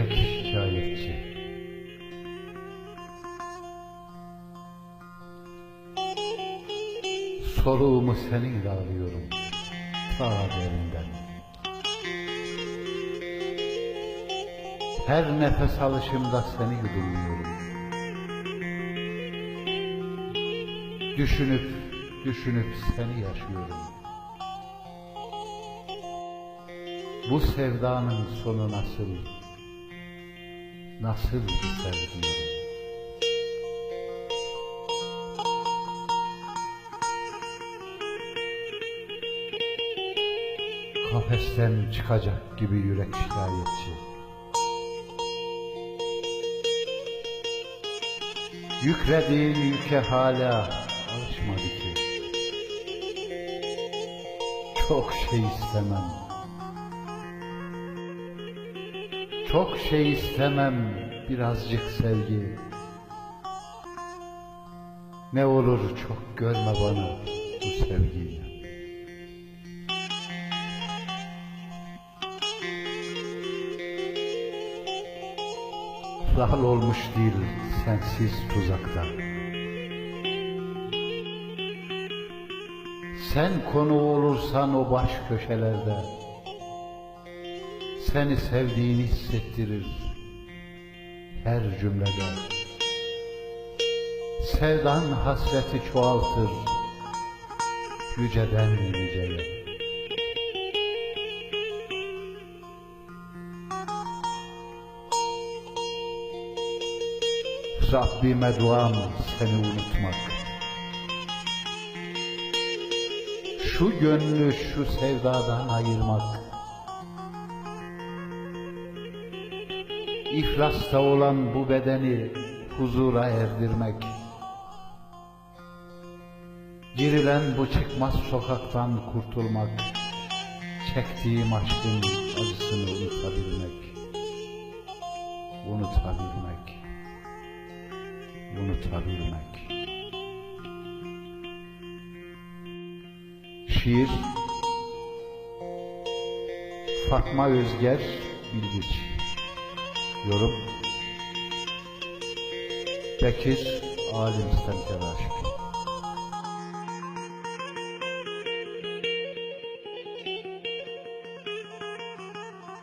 Yürek şikayetçi. Soluğumu seninle alıyorum. Ta derinden Her nefes alışımda seni yudumluyorum. Düşünüp düşünüp seni yaşıyorum. Bu sevdanın sonu nasıl Nasıl biter diyorum. Kafesten çıkacak gibi yürek şikayetçi. Yüklediğin yüke hala alışmadı ki. Çok şey istemem Çok şey istemem birazcık sevgi. Ne olur çok görme bana bu sevgiyi. Rahal olmuş değil sensiz tuzakta. Sen konu olursan o baş köşelerde Seni sevdiğini hissettirir. Her cümlede. Sevdan hasreti çoğaltır. Yüceden yüceye. Rabbime duam seni unutmak. Şu gönlü şu sevdadan ayırmak İflasta olan bu bedeni huzura erdirmek. Girilen bu çıkmaz sokaktan kurtulmak. Çektiğim aşkın acısını unutabilmek. Unutabilmek. Unutabilmek. Şiir. Fatma Özger Bilgiç Yorum. Bekir Alim İstem Aşık